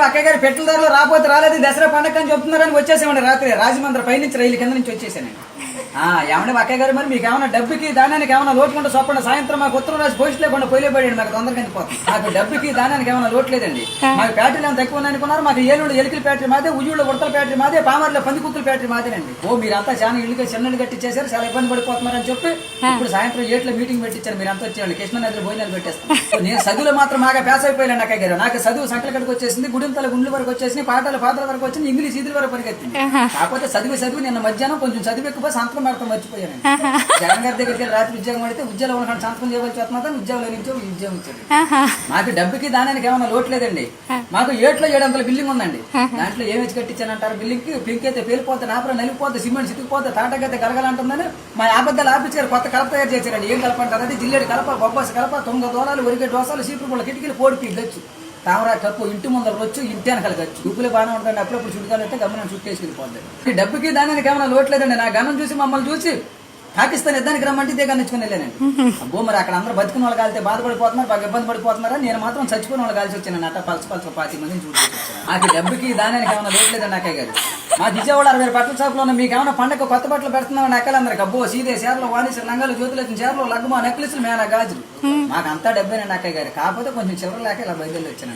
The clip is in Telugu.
మా అక్కయ్య గారి పెట్టెల ధరలు రాకపోతే రాలేదు దసరా పండగ అని చెప్తున్నారని వచ్చేసామండి రాత్రి. రాజమండ్రి పైనుంచి రైలు కింద నుంచి వచ్చేసానండి మా అక్కయ్య గారు మరి మీకు ఏమైనా డబ్బుకి దానానికి ఏమైనా లోటుకుంటే చొప్పండి. సాయంత్రం మాకు ఉత్తరం రాసి పోస్ట్ లేకుండా పోయిలే పడండి మాకు తొందరగా వెళ్ళిపోతుంది మాకు డబ్బుకి దానానికి ఏమైనా లోటు లేదండి. మాకు ఫ్యాక్టరీలు ఎంత ఎక్కువ ఉన్నాయి అనుకున్నారు మాకు ఏలుండి ఎలికల ఫ్యాక్టరీ మాదే ఉయ్యూళ్ళ ఉడతల ఫ్యాక్టరీ మాదే పామర్లో పందికుక్కల ఫ్యాక్టరీ మాదేనండి. ఓ మీరంతా చాలా ఇల్లుగా చిన్న ఇల్లు కట్టించేశారు చాలా ఇబ్బంది పడిపోతున్నారని చెప్పి ఇప్పుడు సాయంత్రం ఏట్లో మీటింగ్ పెట్టించారు మీరు అంతా వచ్చేవాళ్ళు కృష్ణ నదిలో భోజనాలు పెట్టేస్తాం. నేను చదువులో మాత్రం బాగా పేస అయిపోయాను అక్కయ్య గారు. నాకు చదువు సంకల కడికి వచ్చేసింది గుడింతల గుండ్ల వరకు వచ్చేసింది పాటల పాటల వరకు వచ్చింది ఇంగ్లీష్ ఇదిల వరకు పరిగెత్తింది కాకపోతే చదివి చదివి నిన్న మధ్యాహ్నం కొంచెం చదివి ఎక్కువ సంతకం పెడతాం మర్చిపోయాను జగన్ గారి దగ్గరికి వెళ్ళి రాత్రి ఉద్యోగం పడితే ఉద్యోగం ఉన్న సంతకం చేయవలసి వస్తున్నా ఉద్యోగం నుంచి ఉద్యోగం ఇచ్చాడు. మాకు డబ్బుకి దానానికి ఏమైనా లోటు లేదండి. మాకు ఏట్లో ఏడు వందల బిల్డింగ్ ఉందండి. దాంట్లో ఏమి వచ్చి కట్టించానంటారు బిల్డింగ్కి పింక్ అయితే పేలిపోతే నాపర నలిగిపోతే సిమెంట్ చితికిపోతే తాటకైతే గలగలంటుందని మా అబద్ధాలు ఆపించారు. కొత్త కలప తయారు చేశారండి. ఏం కలప అంటారు? అది జిల్లేడు కలప బొబ్బాసి కలప తొంగ దూరాలు ఒరిగే దోసాలు సీపురు పుల్ల కిటికీలు పోడిపి గచ్చు తామరా కప్పు ఇంటి ముందర వచ్చి ఇంటి వెనకాల గచ్చు ఉప్పులే బాగానే ఉంటుంది అప్పుడప్పుడు చుట్టుకాలు గమనం చుట్టేసి వెళ్ళిపోతుంది ఈ డబ్బుకి దానికి ఏమైనా లోట్లేదండి నా గమనం చూసి మమ్మల్ని చూసి పాకిస్తాన్ యుద్ధానికి రమ్మంటే ఇదే కనిచ్చుకుని వెళ్ళానండి. అబ్బో మరి అక్కడ అందరూ బతుకున్న వాళ్ళు కాలితే బాధపడిపోతున్నారు బాగా ఇబ్బంది పడిపోతున్నారా? నేను మాత్రం చచ్చిపోయిన వాళ్ళు కలిసి వచ్చాను అట్ట పలస పలస పాతి మందిని చూసి నాకు డబ్బుకి దానానికి ఏమైనా లోటు లేదండి నాకే గారు మా విజయవాడ అరవై బట్టల షాప్లో ఉన్న మీకు ఏమైనా పండగ కొత్త బట్టలు పెడుతున్నామని అక్కలందరికి అబ్బో సీదే చీరలు వాణిజ్య లంగాలు జ్యోతులు వచ్చిన లగ్గు లగ్గుమా నెక్లెస్లు మేనా గాజులు. మాకు అంతా డబ్బేనండి అక్కయ్య గారు కాకపోతే కొంచెం చివరి లేక ఇలా బయలుదేరి వచ్చాను